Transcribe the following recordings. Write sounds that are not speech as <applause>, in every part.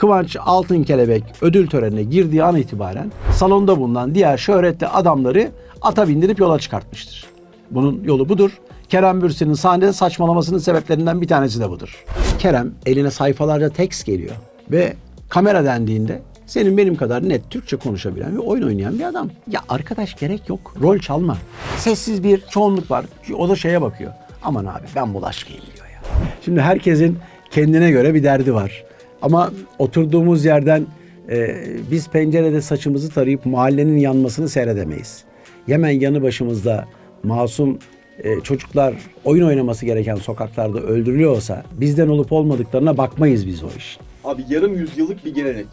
Kıvanç Altın Kelebek ödül törenine girdiği an itibaren salonda bulunan diğer şöhretli adamları ata bindirip yola çıkartmıştır. Bunun yolu budur. Kerem Bürsin'in sahnede saçmalamasının sebeplerinden bir tanesi de budur. Kerem eline sayfalarca tekst geliyor ve kamera dendiğinde senin benim kadar net Türkçe konuşabilen ve oyun oynayan bir adam. Ya arkadaş gerek yok. Rol çalma. Sessiz bir çoğunluk var. O da şeye bakıyor. Aman abi ben bulaşmayayım diyor ya. Şimdi herkesin kendine göre bir derdi var. Ama oturduğumuz yerden e, biz pencerede saçımızı tarayıp mahallenin yanmasını seyredemeyiz. Hemen yanı başımızda masum e, çocuklar oyun oynaması gereken sokaklarda öldürülüyorsa bizden olup olmadıklarına bakmayız biz o iş. Abi yarım yüzyıllık bir gelenek.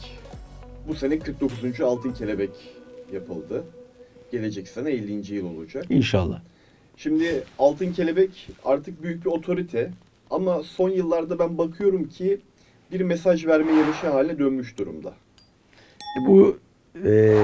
Bu sene 49. Altın Kelebek yapıldı. Gelecek sene 50. yıl olacak. İnşallah. Şimdi Altın Kelebek artık büyük bir otorite. Ama son yıllarda ben bakıyorum ki bir mesaj verme yarışı haline dönmüş durumda. Bu e,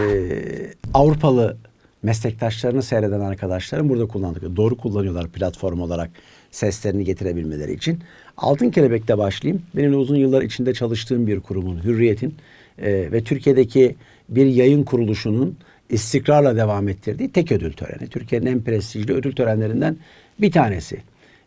Avrupalı meslektaşlarını seyreden arkadaşların burada kullandıkları, doğru kullanıyorlar platform olarak seslerini getirebilmeleri için. Altın Kelebek'te başlayayım. Benim de uzun yıllar içinde çalıştığım bir kurumun, Hürriyet'in e, ve Türkiye'deki bir yayın kuruluşunun istikrarla devam ettirdiği tek ödül töreni. Türkiye'nin en prestijli ödül törenlerinden bir tanesi.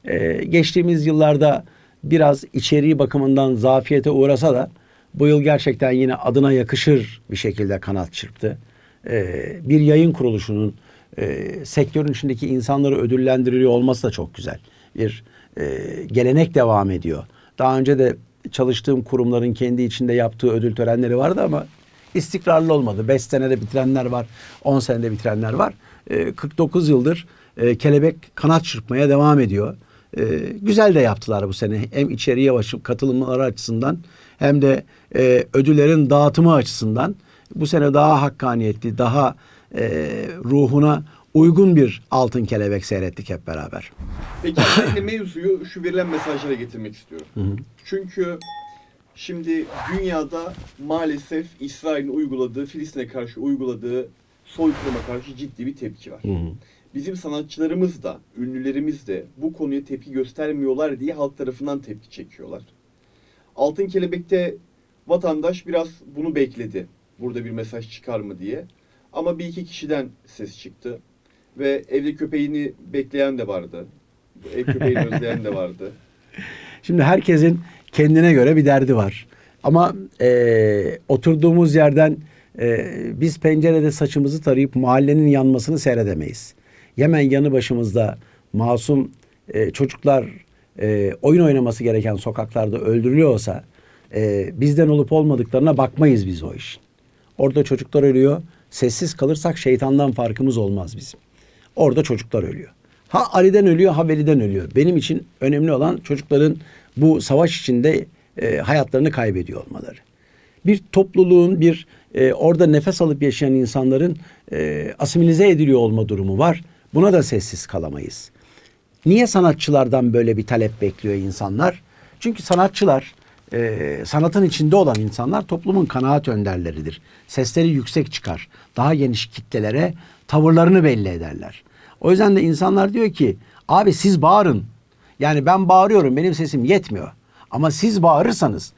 E, geçtiğimiz yıllarda biraz içeriği bakımından zafiyete uğrasa da bu yıl gerçekten yine adına yakışır bir şekilde kanat çırptı. Ee, bir yayın kuruluşunun e, sektörün içindeki insanları ödüllendiriliyor olması da çok güzel. Bir e, gelenek devam ediyor. Daha önce de çalıştığım kurumların kendi içinde yaptığı ödül törenleri vardı ama istikrarlı olmadı. 5 senede bitirenler var, 10 senede bitirenler var. E, 49 yıldır e, kelebek kanat çırpmaya devam ediyor. E, güzel de yaptılar bu sene. Hem içeriye katılımları açısından hem de e, ödüllerin dağıtımı açısından bu sene daha hakkaniyetli, daha e, ruhuna uygun bir altın kelebek seyrettik hep beraber. Peki de <laughs> mevzuyu şu verilen mesajlara getirmek istiyorum. Çünkü şimdi dünyada maalesef İsrail'in uyguladığı, Filistin'e karşı uyguladığı soykırıma karşı ciddi bir tepki var. Bizim sanatçılarımız da, ünlülerimiz de bu konuya tepki göstermiyorlar diye halk tarafından tepki çekiyorlar. Altın Kelebek'te vatandaş biraz bunu bekledi. Burada bir mesaj çıkar mı diye. Ama bir iki kişiden ses çıktı. Ve evde köpeğini bekleyen de vardı. Ev köpeğini <laughs> özleyen de vardı. Şimdi herkesin kendine göre bir derdi var. Ama e, oturduğumuz yerden e, biz pencerede saçımızı tarayıp mahallenin yanmasını seyredemeyiz. Hemen yanı başımızda masum e, çocuklar e, oyun oynaması gereken sokaklarda öldürülüyorsa e, bizden olup olmadıklarına bakmayız biz o iş. Orada çocuklar ölüyor. Sessiz kalırsak şeytandan farkımız olmaz bizim. Orada çocuklar ölüyor. Ha Ali'den ölüyor ha Veli'den ölüyor. Benim için önemli olan çocukların bu savaş içinde e, hayatlarını kaybediyor olmaları. Bir topluluğun, bir e, orada nefes alıp yaşayan insanların e, asimilize ediliyor olma durumu var. Buna da sessiz kalamayız. Niye sanatçılardan böyle bir talep bekliyor insanlar? Çünkü sanatçılar, e, sanatın içinde olan insanlar toplumun kanaat önderleridir. Sesleri yüksek çıkar. Daha geniş kitlelere tavırlarını belli ederler. O yüzden de insanlar diyor ki abi siz bağırın. Yani ben bağırıyorum benim sesim yetmiyor. Ama siz bağırırsanız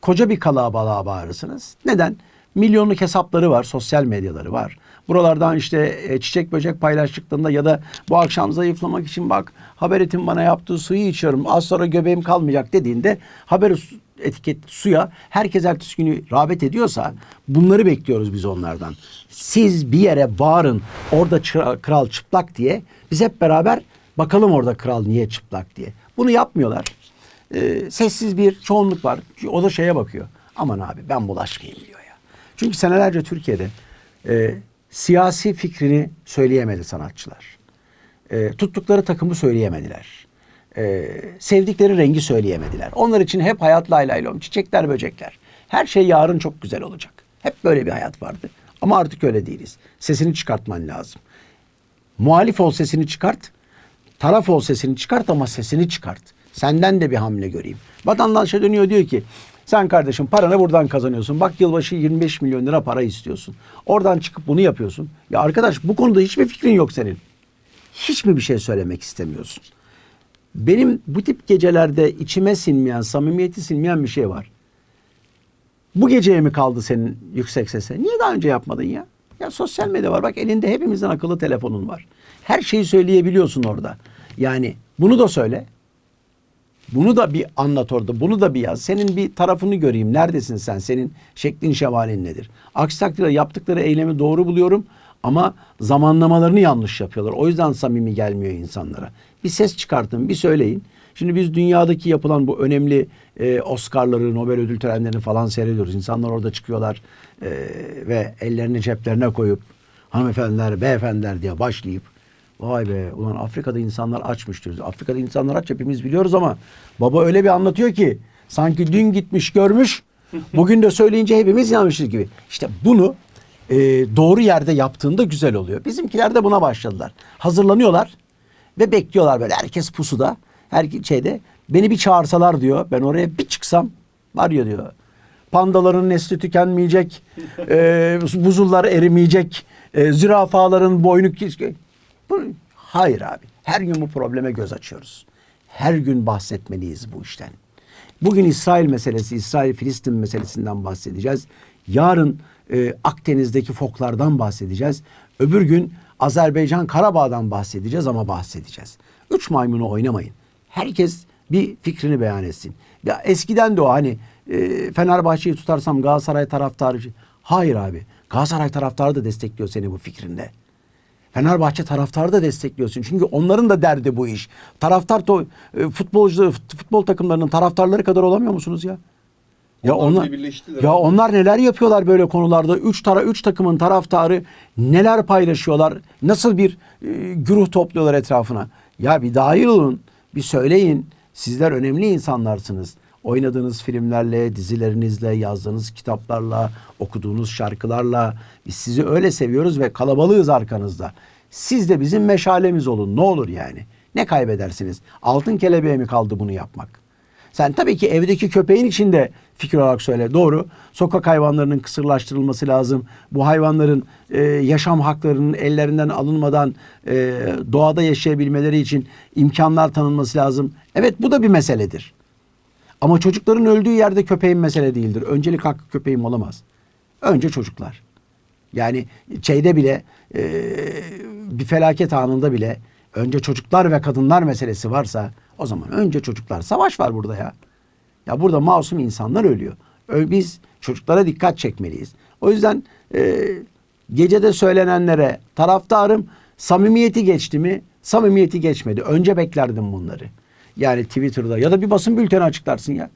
koca bir kalabalığa bağırırsınız. Neden? Milyonluk hesapları var, sosyal medyaları var. Buralardan işte e, çiçek böcek paylaştıklarında ya da bu akşam zayıflamak için bak Haberet'in bana yaptığı suyu içiyorum az sonra göbeğim kalmayacak dediğinde haber etiket suya herkes ertesi günü rağbet ediyorsa bunları bekliyoruz biz onlardan. Siz bir yere bağırın orada kral çıplak diye biz hep beraber bakalım orada kral niye çıplak diye. Bunu yapmıyorlar. Ee, sessiz bir çoğunluk var. O da şeye bakıyor. Aman abi ben bulaşmayayım diyor. Çünkü senelerce Türkiye'de e, siyasi fikrini söyleyemedi sanatçılar. E, tuttukları takımı söyleyemediler. E, sevdikleri rengi söyleyemediler. Onlar için hep hayat lay çiçekler böcekler. Her şey yarın çok güzel olacak. Hep böyle bir hayat vardı. Ama artık öyle değiliz. Sesini çıkartman lazım. Muhalif ol sesini çıkart. Taraf ol sesini çıkart ama sesini çıkart. Senden de bir hamle göreyim. Vatandaşa dönüyor diyor ki sen kardeşim paranı buradan kazanıyorsun. Bak yılbaşı 25 milyon lira para istiyorsun. Oradan çıkıp bunu yapıyorsun. Ya arkadaş bu konuda hiçbir fikrin yok senin. Hiç mi bir şey söylemek istemiyorsun? Benim bu tip gecelerde içime sinmeyen, samimiyeti sinmeyen bir şey var. Bu geceye mi kaldı senin yüksek sese? Niye daha önce yapmadın ya? Ya sosyal medya var. Bak elinde hepimizin akıllı telefonun var. Her şeyi söyleyebiliyorsun orada. Yani bunu da söyle. Bunu da bir anlat orada. Bunu da bir yaz. Senin bir tarafını göreyim. Neredesin sen? Senin şeklin şemalin nedir? Aksi takdirde yaptıkları eylemi doğru buluyorum ama zamanlamalarını yanlış yapıyorlar. O yüzden samimi gelmiyor insanlara. Bir ses çıkartın, bir söyleyin. Şimdi biz dünyadaki yapılan bu önemli e, Oscar'ları, Nobel ödül törenlerini falan seyrediyoruz. İnsanlar orada çıkıyorlar e, ve ellerini ceplerine koyup hanımefendiler, beyefendiler diye başlayıp Vay be ulan Afrika'da insanlar açmış diyoruz. Afrika'da insanlar aç hepimiz biliyoruz ama baba öyle bir anlatıyor ki sanki dün gitmiş görmüş bugün de söyleyince hepimiz yanmışız gibi. İşte bunu e, doğru yerde yaptığında güzel oluyor. Bizimkiler de buna başladılar. Hazırlanıyorlar ve bekliyorlar böyle herkes pusuda. Her şeyde beni bir çağırsalar diyor. Ben oraya bir çıksam var ya diyor. Pandaların nesli tükenmeyecek. e, buzullar erimeyecek. E, zürafaların boynu bu, hayır abi. Her gün bu probleme göz açıyoruz. Her gün bahsetmeliyiz bu işten. Bugün İsrail meselesi, İsrail-Filistin meselesinden bahsedeceğiz. Yarın e, Akdeniz'deki foklardan bahsedeceğiz. Öbür gün Azerbaycan Karabağ'dan bahsedeceğiz ama bahsedeceğiz. Üç maymunu oynamayın. Herkes bir fikrini beyan etsin. Ya eskiden de o hani e, Fenerbahçe'yi tutarsam Galatasaray taraftarı. Hayır abi. Galatasaray taraftarı da destekliyor seni bu fikrinde. Fenerbahçe taraftarı da destekliyorsun. Çünkü onların da derdi bu iş. Taraftar to, e, futbolcu futbol takımlarının taraftarları kadar olamıyor musunuz ya? Ya Onlar onlar ya onlar neler yapıyorlar böyle konularda? Üç tara üç takımın taraftarı neler paylaşıyorlar? Nasıl bir e, güruh topluyorlar etrafına? Ya bir dahil olun, bir söyleyin. Sizler önemli insanlarsınız. Oynadığınız filmlerle, dizilerinizle, yazdığınız kitaplarla, okuduğunuz şarkılarla biz sizi öyle seviyoruz ve kalabalığız arkanızda. Siz de bizim meşalemiz olun. Ne olur yani? Ne kaybedersiniz? Altın kelebeğe mi kaldı bunu yapmak? Sen tabii ki evdeki köpeğin içinde fikir olarak söyle. Doğru. Sokak hayvanlarının kısırlaştırılması lazım. Bu hayvanların e, yaşam haklarının ellerinden alınmadan e, doğada yaşayabilmeleri için imkanlar tanınması lazım. Evet bu da bir meseledir. Ama çocukların öldüğü yerde köpeğin mesele değildir. Öncelik hakkı köpeğim olamaz. Önce çocuklar. Yani şeyde bile e, bir felaket anında bile önce çocuklar ve kadınlar meselesi varsa o zaman önce çocuklar. Savaş var burada ya. Ya burada masum insanlar ölüyor. Biz çocuklara dikkat çekmeliyiz. O yüzden e, gecede söylenenlere taraftarım samimiyeti geçti mi? Samimiyeti geçmedi. Önce beklerdim bunları. Yani Twitter'da ya da bir basın bülteni açıklarsın ya.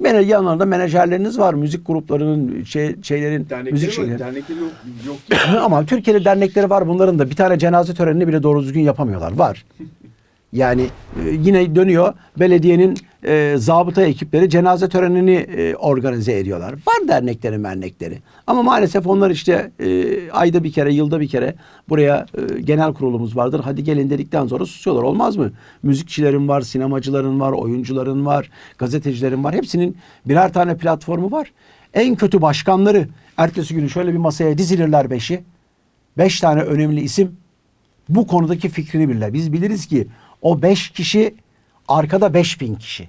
Mene, yanlarında menajerleriniz var. Müzik gruplarının, şey, şeylerin, müzik Dernekleri var. şeyleri. Dernekleri yok, yok. <clears throat> Ama Türkiye'de dernekleri var bunların da bir tane cenaze törenini bile doğru düzgün yapamıyorlar. Var. <laughs> Yani e, yine dönüyor belediyenin e, zabıta ekipleri cenaze törenini e, organize ediyorlar. Var dernekleri mernekleri. Ama maalesef onlar işte e, ayda bir kere yılda bir kere buraya e, genel kurulumuz vardır. Hadi gelin dedikten sonra susuyorlar olmaz mı? Müzikçilerin var, sinemacıların var, oyuncuların var, gazetecilerin var. Hepsinin birer tane platformu var. En kötü başkanları ertesi günü şöyle bir masaya dizilirler beşi. Beş tane önemli isim bu konudaki fikrini bilirler. Biz biliriz ki o beş kişi arkada beş bin kişi.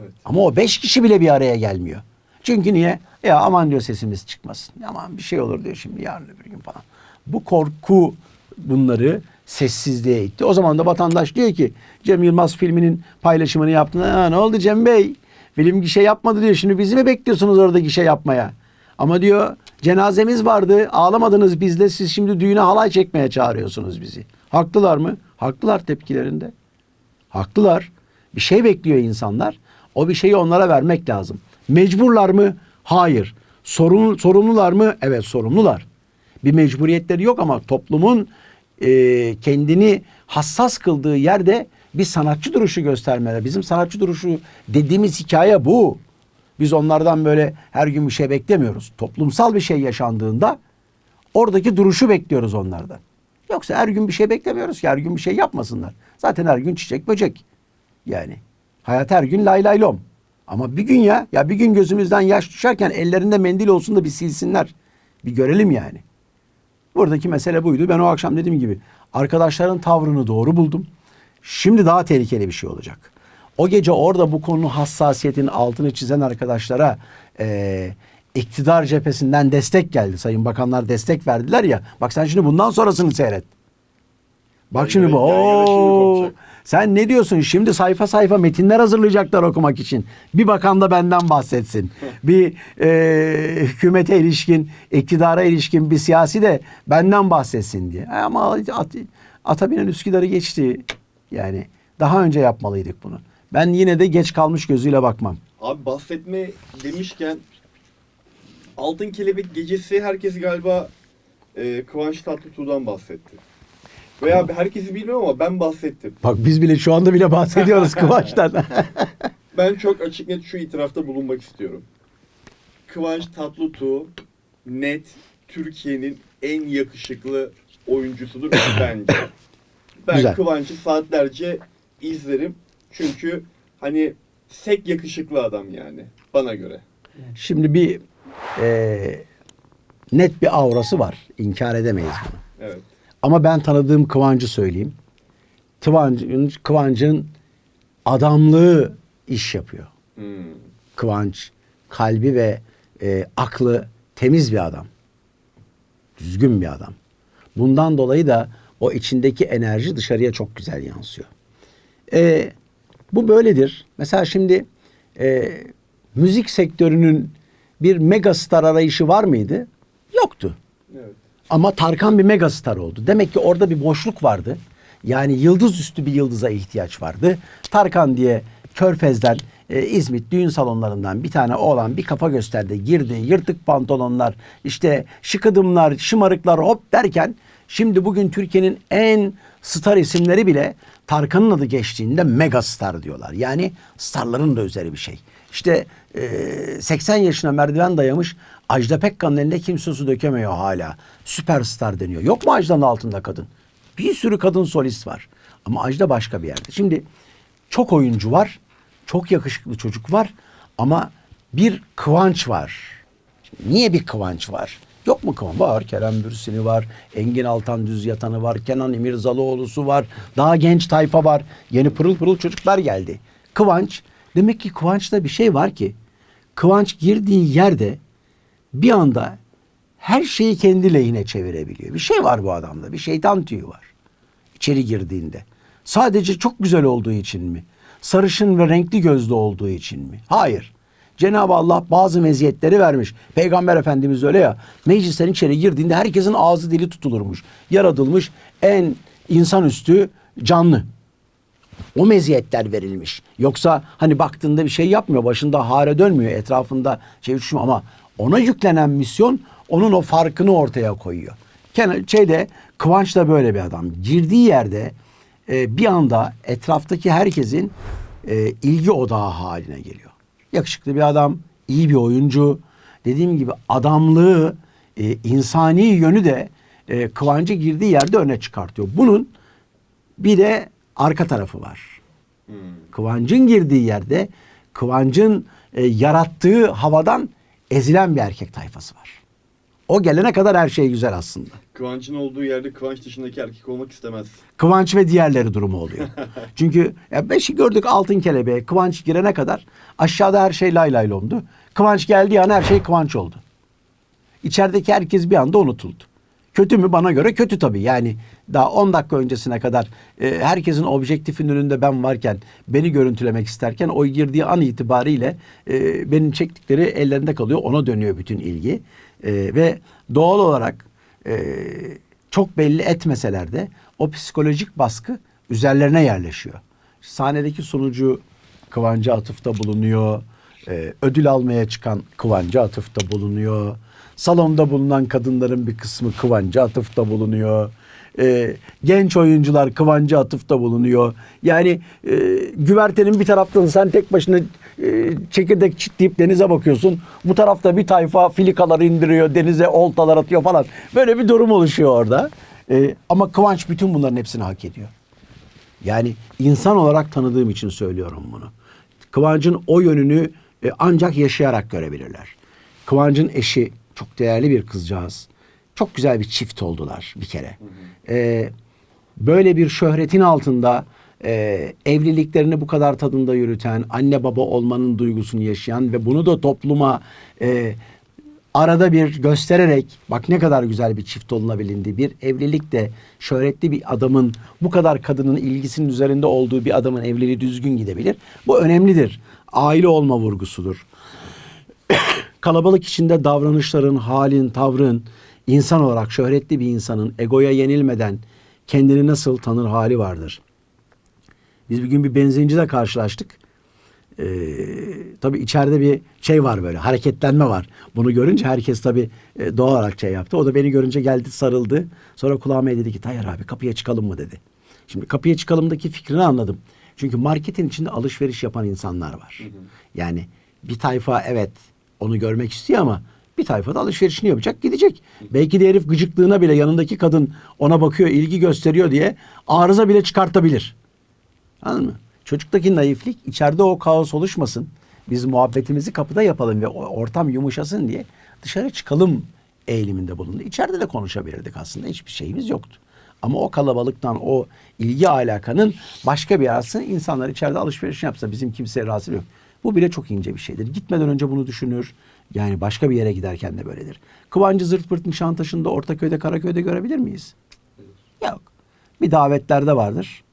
Evet. Ama o beş kişi bile bir araya gelmiyor. Çünkü niye? Ya aman diyor sesimiz çıkmasın. Aman bir şey olur diyor şimdi yarın öbür gün falan. Bu korku bunları sessizliğe itti. O zaman da vatandaş diyor ki Cem Yılmaz filminin paylaşımını yaptığında "Ha, ne oldu Cem Bey? Film gişe yapmadı diyor. Şimdi bizi mi bekliyorsunuz orada gişe yapmaya? Ama diyor cenazemiz vardı ağlamadınız bizle siz şimdi düğüne halay çekmeye çağırıyorsunuz bizi. Haklılar mı? Haklılar tepkilerinde. Haklılar. Bir şey bekliyor insanlar. O bir şeyi onlara vermek lazım. Mecburlar mı? Hayır. Sorun, sorumlular mı? Evet sorumlular. Bir mecburiyetleri yok ama toplumun e, kendini hassas kıldığı yerde bir sanatçı duruşu göstermeleri. Bizim sanatçı duruşu dediğimiz hikaye bu. Biz onlardan böyle her gün bir şey beklemiyoruz. Toplumsal bir şey yaşandığında oradaki duruşu bekliyoruz onlardan. Yoksa her gün bir şey beklemiyoruz ki her gün bir şey yapmasınlar. Zaten her gün çiçek böcek. Yani hayat her gün lay lay lom. Ama bir gün ya ya bir gün gözümüzden yaş düşerken ellerinde mendil olsun da bir silsinler. Bir görelim yani. Buradaki mesele buydu. Ben o akşam dediğim gibi arkadaşların tavrını doğru buldum. Şimdi daha tehlikeli bir şey olacak. O gece orada bu konunun hassasiyetin altını çizen arkadaşlara e, iktidar cephesinden destek geldi. Sayın bakanlar destek verdiler ya. Bak sen şimdi bundan sonrasını seyret. Bak şimdi bu. Oo, sen ne diyorsun? Şimdi sayfa sayfa metinler hazırlayacaklar okumak için. Bir bakan da benden bahsetsin. <laughs> bir e, hükümete ilişkin, iktidara ilişkin bir siyasi de benden bahsetsin diye. Ama At, Atabinen Üsküdar'ı geçti. Yani daha önce yapmalıydık bunu. Ben yine de geç kalmış gözüyle bakmam. Abi bahsetme demişken Altın Kelebek Gecesi herkes galiba e, Kıvanç Tatlıtuğ'dan bahsetti. Veya herkesi bilmiyorum ama ben bahsettim. Bak biz bile şu anda bile bahsediyoruz <laughs> Kıvanç'tan. <laughs> Ben çok açık net şu itirafta bulunmak istiyorum. Kıvanç Tatlıtuğ net Türkiye'nin en yakışıklı oyuncusudur <laughs> bence. Ben Güzel. Kıvanç'ı saatlerce izlerim. Çünkü hani sek yakışıklı adam yani bana göre. Şimdi bir e, net bir aurası var. İnkar edemeyiz bunu. Evet. Ama ben tanıdığım Kıvancı söyleyeyim. Kıvancın, Kıvancın adamlığı iş yapıyor. Hmm. Kıvanç kalbi ve e, aklı temiz bir adam. Düzgün bir adam. Bundan dolayı da o içindeki enerji dışarıya çok güzel yansıyor. E, bu böyledir. Mesela şimdi e, müzik sektörünün bir megastar arayışı var mıydı? Yoktu. Evet. Ama Tarkan bir megastar oldu. Demek ki orada bir boşluk vardı. Yani yıldız üstü bir yıldıza ihtiyaç vardı. Tarkan diye Körfez'den e, İzmit düğün salonlarından bir tane oğlan bir kafa gösterdi. Girdi yırtık pantolonlar işte şıkıdımlar şımarıklar hop derken şimdi bugün Türkiye'nin en star isimleri bile Tarkan'ın adı geçtiğinde megastar diyorlar. Yani starların da üzeri bir şey. İşte e, 80 yaşına merdiven dayamış Ajda Pekkan'ın eline kimse su dökemiyor hala. Süperstar deniyor. Yok mu Ajda'nın altında kadın? Bir sürü kadın solist var. Ama Ajda başka bir yerde. Şimdi çok oyuncu var. Çok yakışıklı çocuk var. Ama bir kıvanç var. Şimdi niye bir kıvanç var? Yok mu kıvanç? Var. Kerem Bürsin'i var. Engin Altan Düz Yatan'ı var. Kenan İmirzalıoğlu'su var. Daha genç tayfa var. Yeni pırıl pırıl çocuklar geldi. Kıvanç. Demek ki Kıvanç'ta bir şey var ki. Kıvanç girdiği yerde bir anda her şeyi kendi lehine çevirebiliyor. Bir şey var bu adamda. Bir şeytan tüyü var. İçeri girdiğinde. Sadece çok güzel olduğu için mi? Sarışın ve renkli gözlü olduğu için mi? Hayır. Cenab-ı Allah bazı meziyetleri vermiş. Peygamber Efendimiz öyle ya. Meclisten içeri girdiğinde herkesin ağzı dili tutulurmuş. Yaratılmış en insanüstü canlı. O meziyetler verilmiş. Yoksa hani baktığında bir şey yapmıyor. Başında hare dönmüyor. Etrafında şey uçmuyor ama ona yüklenen misyon onun o farkını ortaya koyuyor. Kenan şeyde Kıvanç da böyle bir adam. Girdiği yerde e, bir anda etraftaki herkesin e, ilgi odağı haline geliyor. Yakışıklı bir adam, iyi bir oyuncu. Dediğim gibi adamlığı, e, insani yönü de e, Kıvanç'ı girdiği yerde öne çıkartıyor. Bunun bir de arka tarafı var. Hmm. Kıvancın girdiği yerde Kıvancın e, yarattığı havadan ezilen bir erkek tayfası var. O gelene kadar her şey güzel aslında. Kıvanç'ın olduğu yerde Kıvanç dışındaki erkek olmak istemez. Kıvanç ve diğerleri durumu oluyor. <laughs> Çünkü ya beşi gördük altın kelebeğe. Kıvanç girene kadar aşağıda her şey lay lay lomdu. Kıvanç geldiği an her şey Kıvanç oldu. İçerideki herkes bir anda unutuldu. Kötü mü? Bana göre kötü tabii. Yani daha 10 dakika öncesine kadar e, herkesin objektifin önünde ben varken beni görüntülemek isterken o girdiği an itibariyle e, benim çektikleri ellerinde kalıyor. Ona dönüyor bütün ilgi. E, ve doğal olarak e, çok belli etmeseler de o psikolojik baskı üzerlerine yerleşiyor. Sahnedeki sunucu Kıvancı atıfta bulunuyor. Ee, ödül almaya çıkan Kıvancı atıfta bulunuyor. Salonda bulunan kadınların bir kısmı Kıvancı atıfta bulunuyor. Ee, genç oyuncular Kıvancı atıfta bulunuyor. Yani e, güvertenin bir taraftan sen tek başına e, çekirdek çitleyip denize bakıyorsun. Bu tarafta bir tayfa filikalar indiriyor, denize oltalar atıyor falan. Böyle bir durum oluşuyor orada. Ee, ama Kıvanç bütün bunların hepsini hak ediyor. Yani insan olarak tanıdığım için söylüyorum bunu. Kıvancın o yönünü e, ancak yaşayarak görebilirler. Kıvancın eşi çok değerli bir kızcağız. Çok güzel bir çift oldular bir kere. E, böyle bir şöhretin altında e, evliliklerini bu kadar tadında yürüten, anne baba olmanın duygusunu yaşayan ve bunu da topluma e, arada bir göstererek bak ne kadar güzel bir çift olunabildiği bir evlilik de şöhretli bir adamın bu kadar kadının ilgisinin üzerinde olduğu bir adamın evliliği düzgün gidebilir. Bu önemlidir. Aile olma vurgusudur. Kalabalık içinde davranışların, halin, tavrın insan olarak şöhretli bir insanın egoya yenilmeden kendini nasıl tanır hali vardır. Biz bir gün bir benzincide karşılaştık. Ee, tabii içeride bir şey var böyle hareketlenme var. Bunu görünce herkes tabii e, doğal olarak şey yaptı. O da beni görünce geldi sarıldı. Sonra kulağıma dedi ki Tayyar abi kapıya çıkalım mı dedi. Şimdi kapıya çıkalımdaki fikrini anladım. Çünkü marketin içinde alışveriş yapan insanlar var. Yani bir tayfa evet onu görmek istiyor ama bir tayfa da alışverişini yapacak gidecek. Belki de herif gıcıklığına bile yanındaki kadın ona bakıyor ilgi gösteriyor diye arıza bile çıkartabilir. Anladın mı? Çocuktaki naiflik içeride o kaos oluşmasın. Biz muhabbetimizi kapıda yapalım ve ortam yumuşasın diye dışarı çıkalım eğiliminde bulundu. İçeride de konuşabilirdik aslında. Hiçbir şeyimiz yoktu. Ama o kalabalıktan, o ilgi alakanın başka bir arası insanlar içeride alışveriş yapsa bizim kimseye rahatsız yok. Bu bile çok ince bir şeydir. Gitmeden önce bunu düşünür. Yani başka bir yere giderken de böyledir. Kıvancı zırt pırt Nişantaşı'nda, Ortaköy'de, Karaköy'de görebilir miyiz? Yok. Bir davetlerde vardır.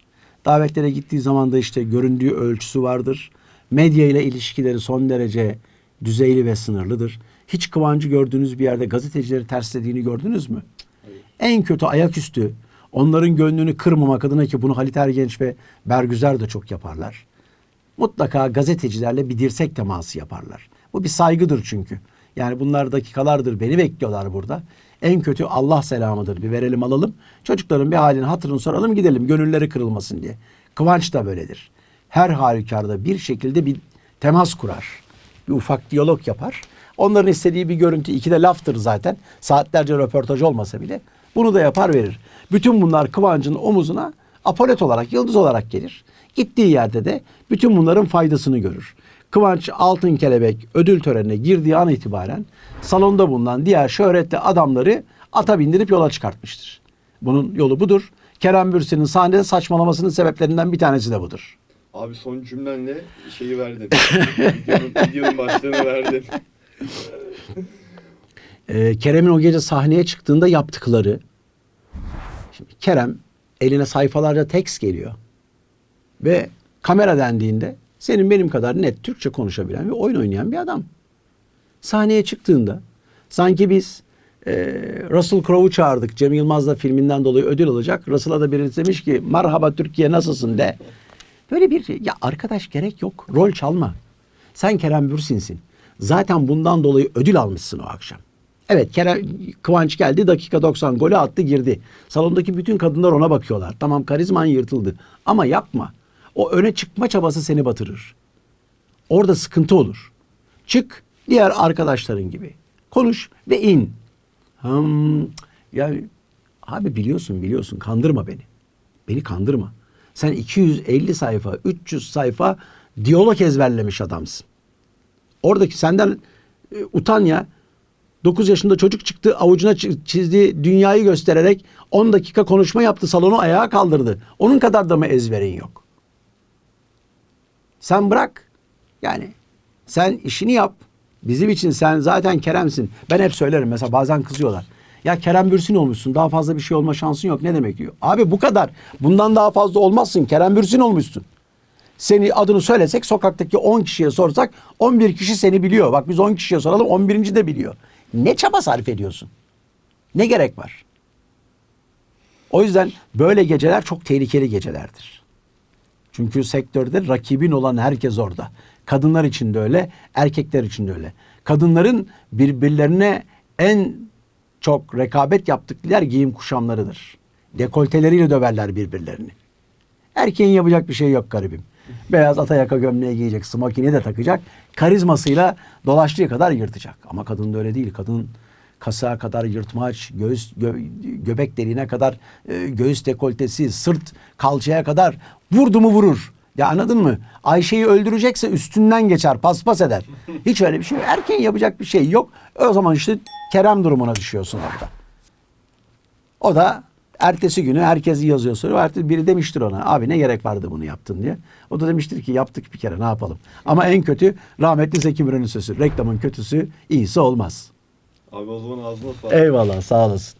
Davetlere gittiği zaman da işte göründüğü ölçüsü vardır. Medya ile ilişkileri son derece düzeyli ve sınırlıdır. Hiç Kıvancı gördüğünüz bir yerde gazetecileri terslediğini gördünüz mü? En kötü ayaküstü onların gönlünü kırmamak adına ki bunu Halit Ergenç ve Bergüzer de çok yaparlar. Mutlaka gazetecilerle bir dirsek teması yaparlar. Bu bir saygıdır çünkü. Yani bunlar dakikalardır beni bekliyorlar burada. En kötü Allah selamıdır. Bir verelim alalım. Çocukların bir halini hatırını soralım gidelim. Gönülleri kırılmasın diye. Kıvanç da böyledir. Her halükarda bir şekilde bir temas kurar. Bir ufak diyalog yapar. Onların istediği bir görüntü iki de laftır zaten. Saatlerce röportaj olmasa bile bunu da yapar verir. Bütün bunlar Kıvanç'ın omuzuna apolet olarak, yıldız olarak gelir. Gittiği yerde de bütün bunların faydasını görür. Kıvanç Altın Kelebek ödül törenine girdiği an itibaren salonda bulunan diğer şöhretli adamları ata bindirip yola çıkartmıştır. Bunun yolu budur. Kerem Bürsin'in sahnede saçmalamasının sebeplerinden bir tanesi de budur. Abi son cümlenle şeyi verdin. <laughs> videonun, videonun başlığını verdin. Ee, Kerem'in o gece sahneye çıktığında yaptıkları. Şimdi Kerem eline sayfalarca tekst geliyor. Ve kamera dendiğinde senin benim kadar net Türkçe konuşabilen ve oyun oynayan bir adam. Sahneye çıktığında sanki biz e, Russell Crowe'u çağırdık. Cem Yılmaz'la filminden dolayı ödül alacak. Russell'a da birisi demiş ki merhaba Türkiye nasılsın de. Böyle bir ya arkadaş gerek yok. Rol çalma. Sen Kerem Bürsin'sin. Zaten bundan dolayı ödül almışsın o akşam. Evet Kerem Kıvanç geldi dakika 90 golü attı girdi. Salondaki bütün kadınlar ona bakıyorlar. Tamam karizman yırtıldı ama yapma. O öne çıkma çabası seni batırır. Orada sıkıntı olur. Çık diğer arkadaşların gibi. Konuş ve in. Hmm, yani abi biliyorsun biliyorsun kandırma beni. Beni kandırma. Sen 250 sayfa, 300 sayfa diyalog ezberlemiş adamsın. Oradaki senden e, utan ya. 9 yaşında çocuk çıktı avucuna çi- çizdiği dünyayı göstererek 10 dakika konuşma yaptı salonu ayağa kaldırdı. Onun kadar da mı ezberin yok? Sen bırak. Yani sen işini yap. Bizim için sen zaten Kerem'sin. Ben hep söylerim mesela bazen kızıyorlar. Ya Kerem Bürsin olmuşsun daha fazla bir şey olma şansın yok. Ne demek diyor. Abi bu kadar. Bundan daha fazla olmazsın. Kerem Bürsin olmuşsun. Seni adını söylesek sokaktaki 10 kişiye sorsak 11 kişi seni biliyor. Bak biz 10 kişiye soralım 11. de biliyor. Ne çaba sarf ediyorsun? Ne gerek var? O yüzden böyle geceler çok tehlikeli gecelerdir. Çünkü sektörde rakibin olan herkes orada. Kadınlar için de öyle, erkekler için de öyle. Kadınların birbirlerine en çok rekabet yaptıkları giyim kuşamlarıdır. Dekolteleriyle döverler birbirlerini. Erkeğin yapacak bir şey yok garibim. Beyaz ata yaka gömleği giyecek, smokini de takacak. Karizmasıyla dolaştığı kadar yırtacak. Ama kadın da öyle değil. Kadın kasığa kadar yırtmaç, göğüs gö- göbek deliğine kadar e, göğüs dekoltesi, sırt kalçaya kadar vurdu mu vurur. Ya anladın mı? Ayşe'yi öldürecekse üstünden geçer, paspas eder. Hiç öyle bir şey yok. Erkeğin yapacak bir şey yok. O zaman işte Kerem durumuna düşüyorsun orada. O da Ertesi günü herkes yazıyor soruyor. Artık biri demiştir ona abi ne gerek vardı bunu yaptın diye. O da demiştir ki yaptık bir kere ne yapalım. Ama en kötü rahmetli Zeki Müren'in sözü. Reklamın kötüsü iyisi olmaz. Abi o zaman ağzına sağlık. Eyvallah sağ olasın.